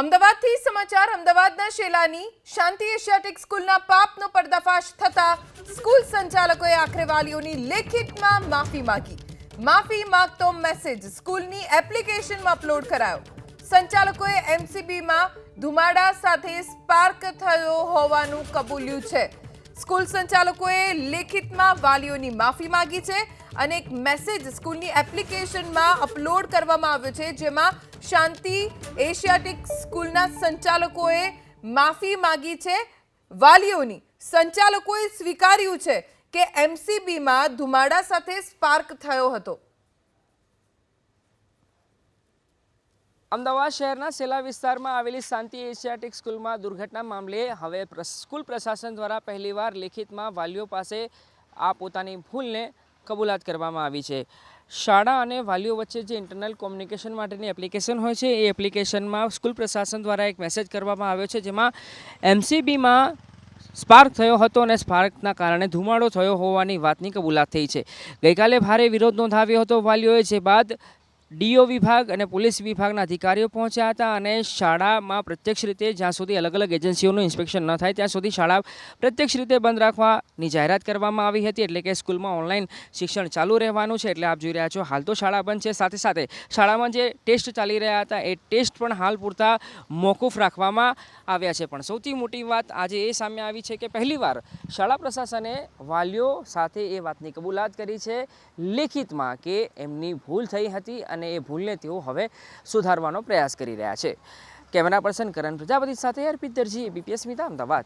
અમદાવાદથી સમાચાર, અમદાવાદના શેલાની શાંતિ એશિયાટિક સ્કૂલના પાપનો પર્દાફાશ થતા સ્કૂલ સંચાલકોએ આખરે વાલીઓની લેખિતમાં માફી માંગી. માફી માંગતો મેસેજ સ્કૂલની એપ્લિકેશનમાં અપલોડ કરાયો. સંચાલકોએ એમસીબીમાં ધુમાડા સાથે સ્પાર્ક થયો હોવાનું કબૂલ્યું છે. સ્કૂલ સંચાલકોએ લેખિતમાં વાલીઓની માફી માંગી છે અને એક મેસેજ સ્કૂલની એપ્લિકેશનમાં અપલોડ કરવામાં આવ્યો છે, જેમાં શાંતિ એશિયાટિક સ્કૂલના સંચાલકોએ માફી માગી છે. વાલીઓની સંચાલકોએ સ્વીકાર્યું છે કે એમસીબીમાં ધુમાડા સાથે સ્પાર્ક થયો હતો. અમદાવાદ શહેરના સેલા વિસ્તારમાં આવેલી શાંતિ એશિયાટિક સ્કૂલમાં દુર્ઘટના મામલે હવે સ્કૂલ પ્રશાસન દ્વારા પહેલીવાર લેખિતમાં વાલીઓ પાસે આ પોતાની ભૂલને કબૂલાત કરવામાં આવી છે. શાળા અને વાલીઓ વચ્ચે જે ઇન્ટરનલ કોમ્યુનિકેશન માટેની એપ્લિકેશન હોય છે, એ એપ્લિકેશનમાં સ્કૂલ પ્રશાસન દ્વારા એક મેસેજ કરવામાં આવ્યો છે, જેમાં એમસીબીમાં સ્પાર્ક થયો હતો અને સ્પાર્કના કારણે ધુમાડો થયો હોવાની વાતની કબૂલાત થઈ છે. ગઈકાલે ભારે વિરોધ નોંધાવ્યો હતો વાલીઓએ, જે બાદ ડીઓ વિભાગ અને પોલીસ વિભાગના અધિકારીઓ પહોંચ્યા હતા અને શાળામાં પ્રત્યક્ષ રીતે જ્યાં સુધી અલગ અલગ એજન્સીઓનું ઇન્સ્પેક્શન ન થાય, ત્યાં સુધી શાળા પ્રત્યક્ષ રીતે બંધ રાખવાની જાહેરાત કરવામાં આવી હતી. એટલે કે સ્કૂલમાં ઓનલાઈન શિક્ષણ ચાલુ રહેવાનું છે. એટલે આપ જોઈ રહ્યા છો, હાલ તો શાળા બંધ છે. સાથે સાથે શાળામાં જે ટેસ્ટ ચાલી રહ્યા હતા, એ ટેસ્ટ પણ હાલ પૂરતા મોકૂફ રાખવામાં આવ્યા છે. પણ સૌથી મોટી વાત આજે એ સામે આવી છે કે પહેલીવાર શાળા પ્રશાસને વાલીઓ સાથે એ વાતની કબૂલાત કરી છે, લેખિતમાં કે એમની ભૂલ થઈ હતી અને એ ભૂલને તેઓ હવે સુધારવાનો પ્રયાસ કરી રહ્યા છે. કેમેરા પર્સન કરણ પ્રજાપતિ સાથે અર્પિત દરજી બીપીએસ સ્મિતા અમદાવાદ.